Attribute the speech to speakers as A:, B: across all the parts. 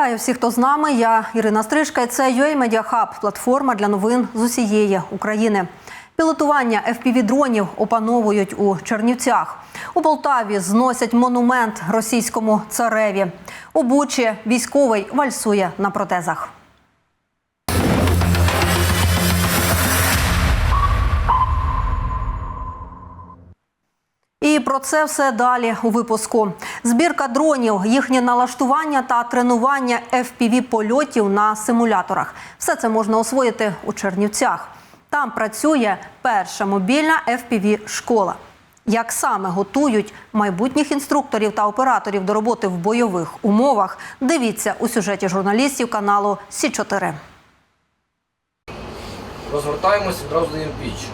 A: Вітаю всіх, хто з нами. Я Ірина Стрижка. Це UA Media Hub – платформа для новин з усієї України. Пілотування FPV-дронів опановують у Чернівцях. У Полтаві зносять монумент російському цареві. У Бучі військовий вальсує на протезах. І про це все далі у випуску. Збірка дронів, їхнє налаштування та тренування fpv польотів на симуляторах. Все це можна освоїти у Чернівцях. Там працює перша мобільна fpv школа. Як саме готують майбутніх інструкторів та операторів до роботи в бойових умовах, дивіться у сюжеті журналістів каналу Сі 4
B: Розвертаємось, відразу даємо піч.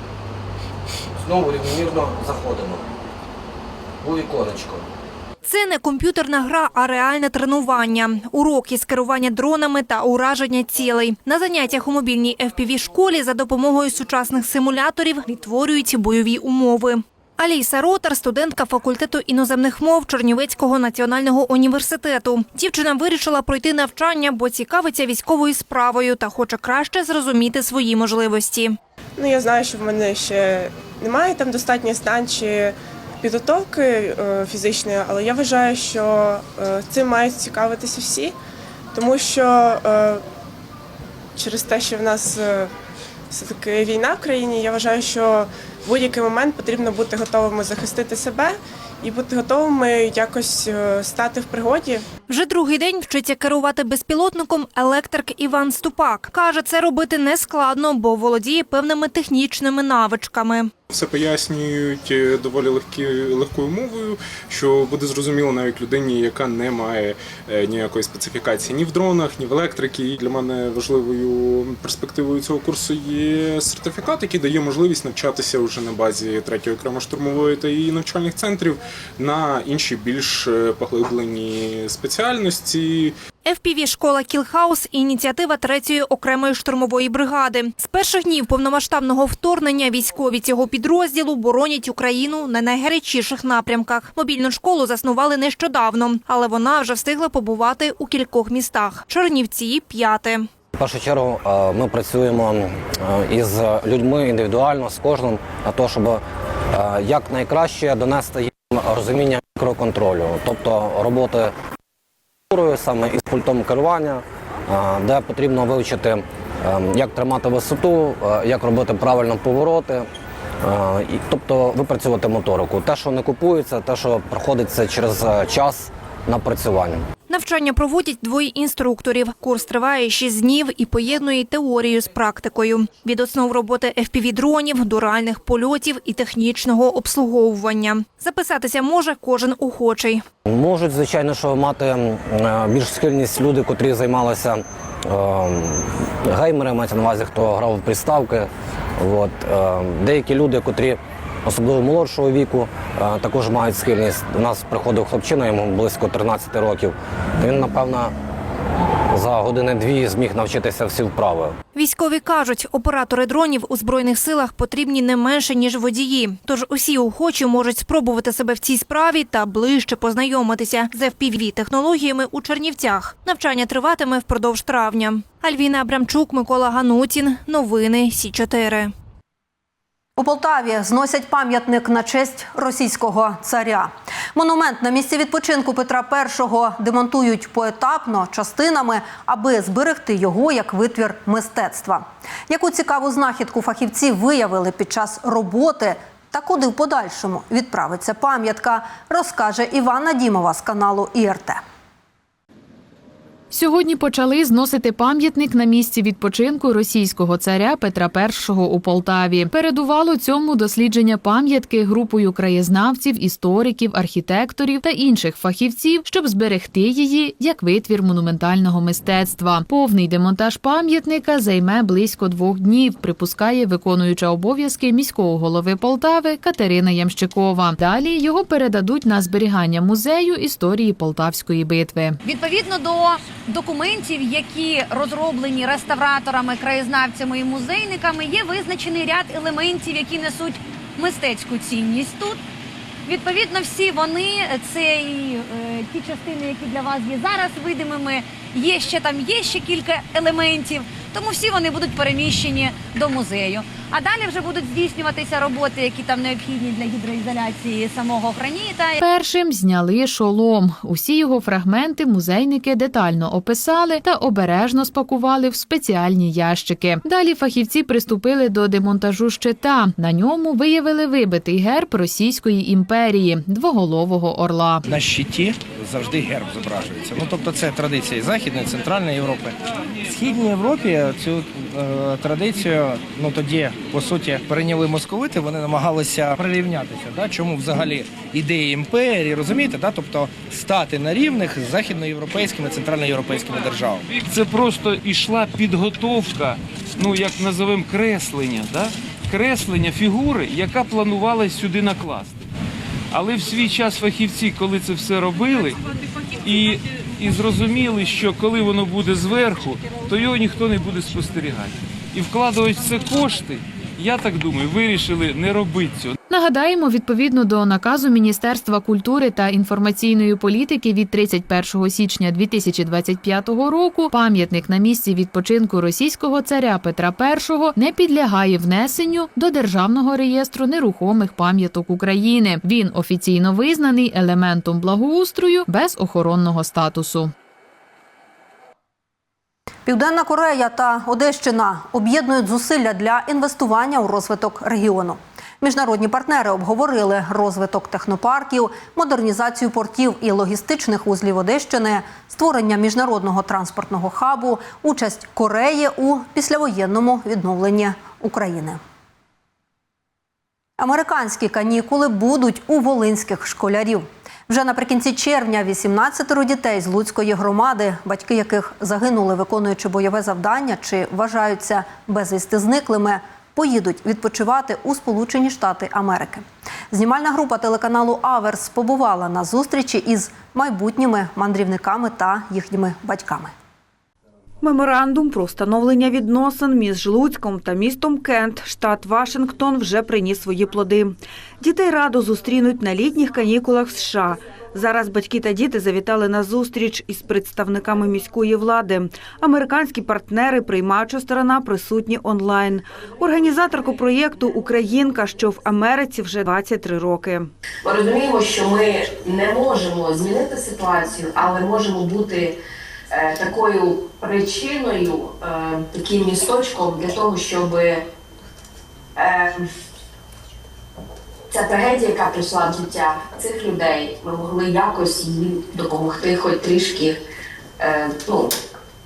B: Знову рівномірно заходимо. У віконечко.
C: Це не комп'ютерна гра, а реальне тренування. Уроки з керування дронами та ураження цілей. На заняттях у мобільній fpv школі за допомогою сучасних симуляторів відтворюють бойові умови. Аліса Ротар, студентка факультету іноземних мов Чернівецького національного університету. Дівчина вирішила пройти навчання, бо цікавиться військовою справою та хоче краще зрозуміти свої можливості.
D: Ну, я знаю, що в мене ще немає там достатньо знань чи підготовки е, фізичної, але я вважаю, що е, цим мають цікавитися всі, тому що е, через те, що в нас все-таки війна в країні, я вважаю, що в будь-який момент потрібно бути готовими захистити себе і бути готовими якось стати в пригоді.
C: Вже другий день вчиться керувати безпілотником електрик Іван Ступак. Каже, це робити не складно, бо володіє певними технічними навичками.
E: Все пояснюють е, доволі легкі, легкою мовою, що буде зрозуміло навіть людині, яка не має е, ніякої специфікації ні в дронах, ні в електриці. І Для мене важливою перспективою цього курсу є сертифікат, який дає можливість навчатися вже на базі 3-ї окремо штурмової та її навчальних центрів на інші більш е, поглиблені спеціальності.
C: FPV школа Кілхаус – ініціатива третьої окремої штурмової бригади. З перших днів повномасштабного вторгнення військові цього підрозділу боронять Україну на найгарячіших напрямках. Мобільну школу заснували нещодавно, але вона вже встигла побувати у кількох містах. Чернівці – п'яте.
B: В першу чергу е, ми працюємо е, із людьми індивідуально, з кожним, на те, щоб е, якнайкраще донести їм розуміння мікроконтролю, тобто роботи саме із пультом керування, е, де потрібно вивчити, е, як тримати висоту, е, як робити правильно повороти. е, Тобто випрацювати моторику. Те, що не купується, те, що проходиться через час напрацювання.
C: Навчання проводять двоє інструкторів. Курс триває 6 днів і поєднує теорію з практикою. Від основ роботи FPV-дронів до реальних польотів і технічного обслуговування. Записатися може кожен охочий.
B: Можуть, звичайно, що мати е, більш схильність люди, котрі займалися е, геймери, мається на увазі, хто грав в приставки. От, е, деякі люди, котрі особливо молодшого віку, е, також мають схильність. До нас приходив хлопчина, йому близько 13 років. Він, напевно, за години-дві зміг навчитися всі вправи.
C: Військові кажуть, оператори дронів у збройних силах потрібні не менше ніж водії. Тож усі охочі можуть спробувати себе в цій справі та ближче познайомитися з fpv технологіями у Чернівцях. Навчання триватиме впродовж травня. Альвіна Абрамчук, Микола Ганутін. Новини Сі 4
A: У Полтаві зносять пам'ятник на честь російського царя. Монумент на місці відпочинку Петра І демонтують поетапно частинами, аби зберегти його як витвір мистецтва. Яку цікаву знахідку фахівці виявили під час роботи та куди в подальшому відправиться пам'ятка, розкаже Івана Дімова з каналу ІРТ.
F: Сьогодні почали зносити пам'ятник на місці відпочинку російського царя Петра І у Полтаві. Передувало цьому дослідження пам'ятки групою краєзнавців, істориків, архітекторів та інших фахівців, щоб зберегти її як витвір монументального мистецтва. Повний демонтаж пам'ятника займе близько двох днів. Припускає виконуюча обов'язки міського голови Полтави Катерина Ямщикова. Далі його передадуть на зберігання музею історії Полтавської битви.
G: Відповідно до документів, які розроблені реставраторами, краєзнавцями і музейниками, є визначений ряд елементів, які несуть мистецьку цінність тут. Відповідно, всі вони це і е, ті частини, які для вас є зараз видимими. Є ще там є ще кілька елементів, тому всі вони будуть переміщені до музею. А далі вже будуть здійснюватися роботи, які там необхідні для гідроізоляції самого граніта.
F: Першим зняли шолом. Усі його фрагменти музейники детально описали та обережно спакували в спеціальні ящики. Далі фахівці приступили до демонтажу щита. На ньому виявили вибитий герб Російської імперії двоголового орла.
H: На щиті завжди герб зображується. Ну тобто це традиція і Західної, Центральної Європи. В Східній Європі цю е, традицію, ну тоді по суті перейняли московити. Вони намагалися прирівнятися. Да? Чому взагалі ідея імперії, розумієте? Да? Тобто стати на рівних з західноєвропейськими, центральноєвропейськими державами.
I: Це просто йшла підготовка, ну як називаємо креслення, да? креслення фігури, яка планувалась сюди накласти. Але в свій час фахівці, коли це все робили, і, і зрозуміли, що коли воно буде зверху, то його ніхто не буде спостерігати. І вкладувати в це кошти, я так думаю, вирішили не робити цього.
F: Нагадаємо, відповідно до наказу Міністерства культури та інформаційної політики від 31 січня 2025 року пам'ятник на місці відпочинку російського царя Петра І не підлягає внесенню до державного реєстру нерухомих пам'яток України. Він офіційно визнаний елементом благоустрою без охоронного статусу.
A: Південна Корея та Одещина об'єднують зусилля для інвестування у розвиток регіону. Міжнародні партнери обговорили розвиток технопарків, модернізацію портів і логістичних вузлів Одещини, створення міжнародного транспортного хабу, участь Кореї у післявоєнному відновленні України. Американські канікули будуть у волинських школярів. Вже наприкінці червня 18 дітей з Луцької громади, батьки яких загинули, виконуючи бойове завдання чи вважаються безвісти зниклими, поїдуть відпочивати у Сполучені Штати Америки. Знімальна група телеканалу Аверс побувала на зустрічі із майбутніми мандрівниками та їхніми батьками.
J: Меморандум про встановлення відносин між Луцьком та містом Кент, штат Вашингтон, вже приніс свої плоди. Дітей радо зустрінуть на літніх канікулах в США. Зараз батьки та діти завітали на зустріч із представниками міської влади. Американські партнери, приймаюча сторона, присутні онлайн. Організаторка проєкту Українка, що в Америці вже 23 роки.
K: Ми розуміємо, що ми не можемо змінити ситуацію, але можемо бути е, такою причиною, е, таким місточком для того, щоб е, ця трагедія, яка прийшла в життя цих людей, ми могли якось їм допомогти, хоч трішки, е, ну,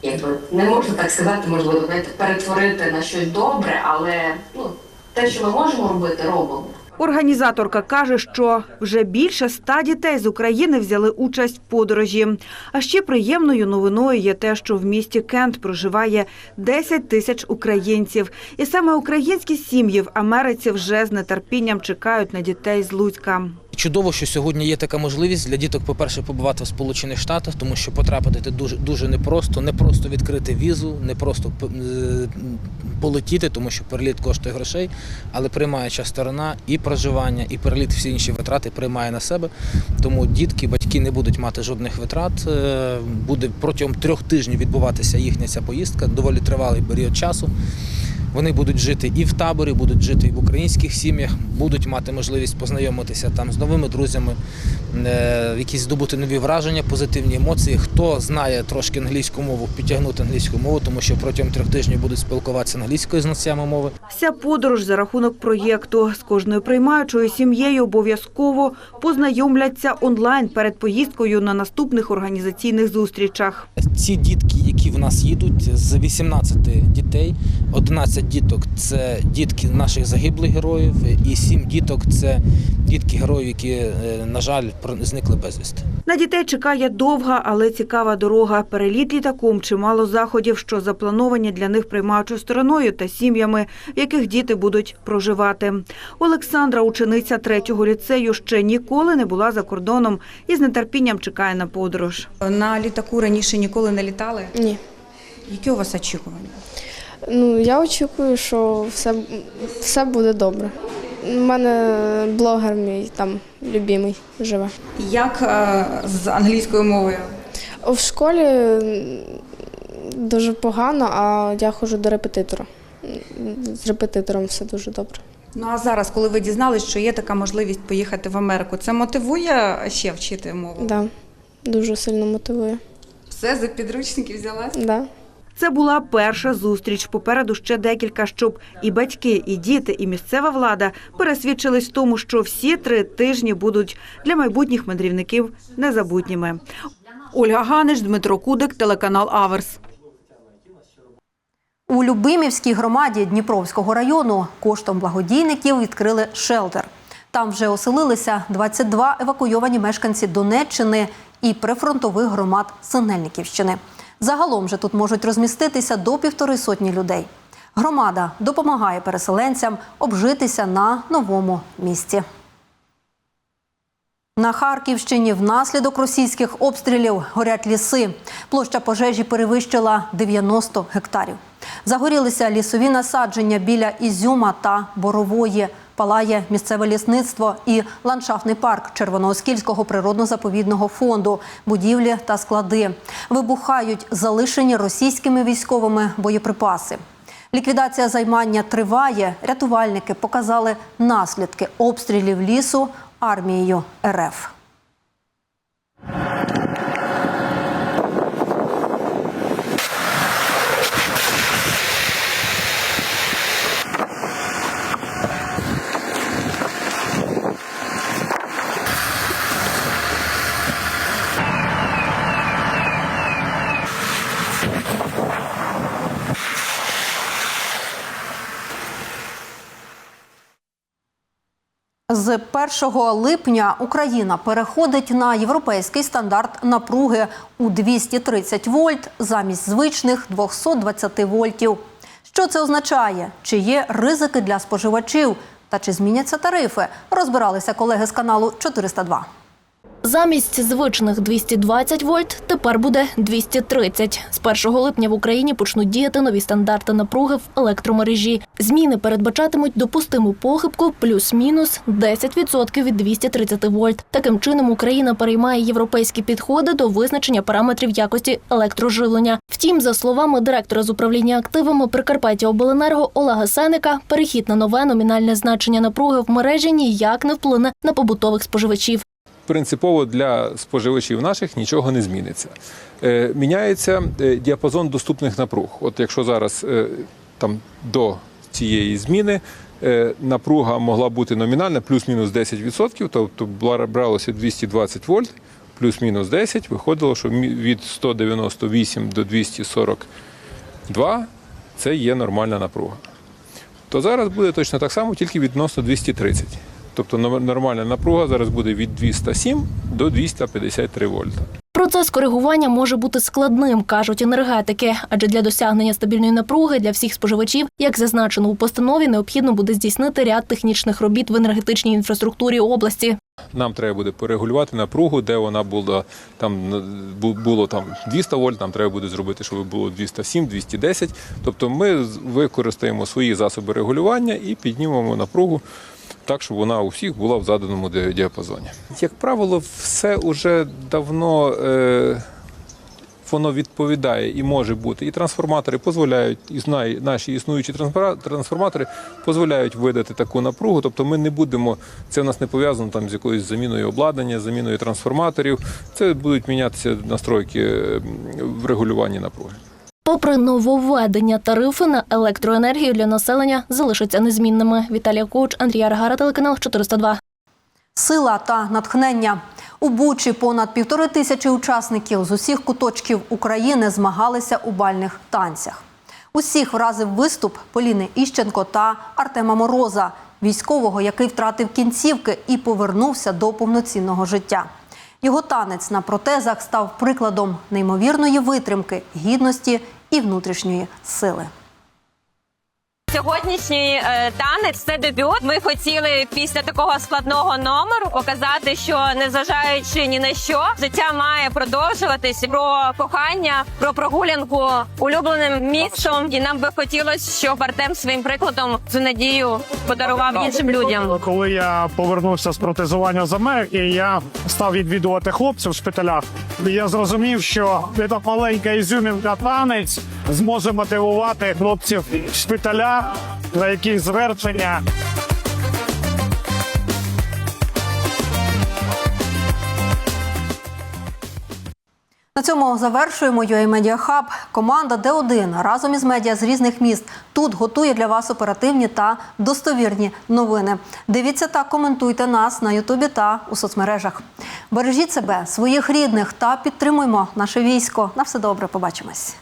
K: якби не можна так сказати, можливо, перетворити на щось добре, але ну, те, що ми можемо робити, робимо.
J: Організаторка каже, що вже більше ста дітей з України взяли участь в подорожі. А ще приємною новиною є те, що в місті Кент проживає 10 тисяч українців. І саме українські сім'ї в Америці вже з нетерпінням чекають на дітей з Луцька.
L: Чудово, що сьогодні є така можливість для діток, по-перше, побувати в Сполучених Штатах, тому що потрапити дуже дуже непросто, не просто відкрити візу, не просто е, полетіти, тому що переліт коштує грошей, але приймаюча сторона і проживання, і переліт всі інші витрати приймає на себе. Тому дітки, батьки не будуть мати жодних витрат. Е, Буде протягом трьох тижнів відбуватися їхня ця поїздка, доволі тривалий період часу. Вони будуть жити і в таборі, будуть жити і в українських сім'ях, будуть мати можливість познайомитися там з новими друзями, е, якісь здобути нові враження, позитивні емоції. Хто знає трошки англійську мову, підтягнути англійську мову, тому що протягом трьох тижнів будуть спілкуватися англійською з носіями мови.
J: Вся подорож за рахунок проєкту з кожною приймаючою сім'єю обов'язково познайомляться онлайн перед поїздкою на наступних організаційних зустрічах.
L: Ці дітки, які в нас їдуть, з 18 дітей, 11 діток це дітки наших загиблих героїв, і 7 діток це дітки героїв, які, е, на жаль, про- зникли безвісти.
J: На дітей чекає довга, але цікава дорога. Переліт літаком, чимало заходів, що заплановані для них приймаючою стороною та сім'ями, в яких діти будуть проживати. Олександра, учениця третього ліцею, ще ніколи не була за кордоном і з нетерпінням чекає на подорож.
M: На літаку раніше ніколи не літали?
N: Ні.
M: Які у вас очікування?
N: Ну, я очікую, що все, все буде добре. У мене блогер мій там любимий живе.
M: Як е, з англійською мовою?
N: В школі дуже погано, а я ходжу до репетитора. З репетитором все дуже добре.
M: Ну а зараз, коли ви дізналися, що є така можливість поїхати в Америку, це мотивує ще вчити мову?
N: Да, дуже сильно мотивує.
M: Все за підручники взялась?
N: Да.
J: Це була перша зустріч. Попереду ще декілька, щоб і батьки, і діти, і місцева влада пересвідчились в тому, що всі три тижні будуть для майбутніх мандрівників незабутніми. Ольга Ганич, Дмитро Кудик, телеканал Аверс.
A: У Любимівській громаді Дніпровського району коштом благодійників відкрили шелтер. Там вже оселилися 22 евакуйовані мешканці Донеччини і прифронтових громад Синельниківщини. Загалом же тут можуть розміститися до півтори сотні людей. Громада допомагає переселенцям обжитися на новому місці. На Харківщині внаслідок російських обстрілів горять ліси. Площа пожежі перевищила 90 гектарів. Загорілися лісові насадження біля Ізюма та Борової. Палає місцеве лісництво і ландшафтний парк Червонооскільського природно-заповідного фонду, будівлі та склади. Вибухають залишені російськими військовими боєприпаси. Ліквідація займання триває. Рятувальники показали наслідки обстрілів лісу армією РФ. З 1 липня Україна переходить на європейський стандарт напруги у 230 вольт замість звичних 220 вольтів. Що це означає? Чи є ризики для споживачів? Та чи зміняться тарифи? Розбиралися колеги з каналу 402.
O: Замість звичних 220 вольт тепер буде 230. З 1 липня в Україні почнуть діяти нові стандарти напруги в електромережі. Зміни передбачатимуть допустиму похибку плюс-мінус 10% від 230 вольт. Таким чином Україна переймає європейські підходи до визначення параметрів якості електроживлення. Втім, за словами директора з управління активами Прикарпаття Обленерго Олега Сеника, перехід на нове номінальне значення напруги в мережі ніяк не вплине на побутових споживачів.
P: Принципово для споживачів наших нічого не зміниться. Е, Міняється е, діапазон доступних напруг. От якщо зараз е, там до цієї зміни напруга могла бути номінальна плюс-мінус 10%, тобто бралося 220 вольт, плюс-мінус 10, виходило, що від 198 до 242 це є нормальна напруга. То зараз буде точно так само, тільки відносно 230. Тобто нор- нормальна напруга зараз буде від 207 до 253 вольта.
O: Процес коригування може бути складним, кажуть енергетики, адже для досягнення стабільної напруги для всіх споживачів, як зазначено у постанові, необхідно буде здійснити ряд технічних робіт в енергетичній інфраструктурі області.
P: Нам треба буде порегулювати напругу, де вона була там бу- було там 200 вольт, нам треба буде зробити, щоб було 207, 210. Тобто ми використаємо свої засоби регулювання і піднімемо напругу так, щоб вона у всіх була в заданому ді- діапазоні. Як правило, все вже давно. Е- Воно відповідає і може бути. І трансформатори дозволяють, і знає, наші існуючі трансформатори дозволяють видати таку напругу. Тобто ми не будемо, це в нас не пов'язано там з якоюсь заміною обладнання, заміною трансформаторів. Це будуть мінятися настройки в регулюванні напруги.
O: Попри нововведення, тарифи на електроенергію для населення залишаться незмінними. Віталія Коуч, Андрій Аргара, телеканал 402.
A: Сила та натхнення. У Бучі понад півтори тисячі учасників з усіх куточків України змагалися у бальних танцях. Усіх вразив виступ Поліни Іщенко та Артема Мороза, військового, який втратив кінцівки і повернувся до повноцінного життя. Його танець на протезах став прикладом неймовірної витримки, гідності і внутрішньої сили.
Q: Сьогоднішній е, танець це дебют. Ми хотіли після такого складного номеру показати, що незважаючи ні на що, життя має продовжуватись про кохання, про прогулянку улюбленим містом. І нам би хотілося, щоб Артем своїм прикладом цю надію подарував іншим людям.
R: Коли я повернувся з протезування з Америки, я став відвідувати хлопців в шпиталях. Я зрозумів, що ця маленька ізюмінка танець зможе мотивувати хлопців в шпиталях на якісь звершення.
A: На цьому завершуємо UA Media Hub. Команда Д1 разом із медіа з різних міст тут готує для вас оперативні та достовірні новини. Дивіться та коментуйте нас на Ютубі та у соцмережах. Бережіть себе, своїх рідних та підтримуймо наше військо. На все добре, побачимось.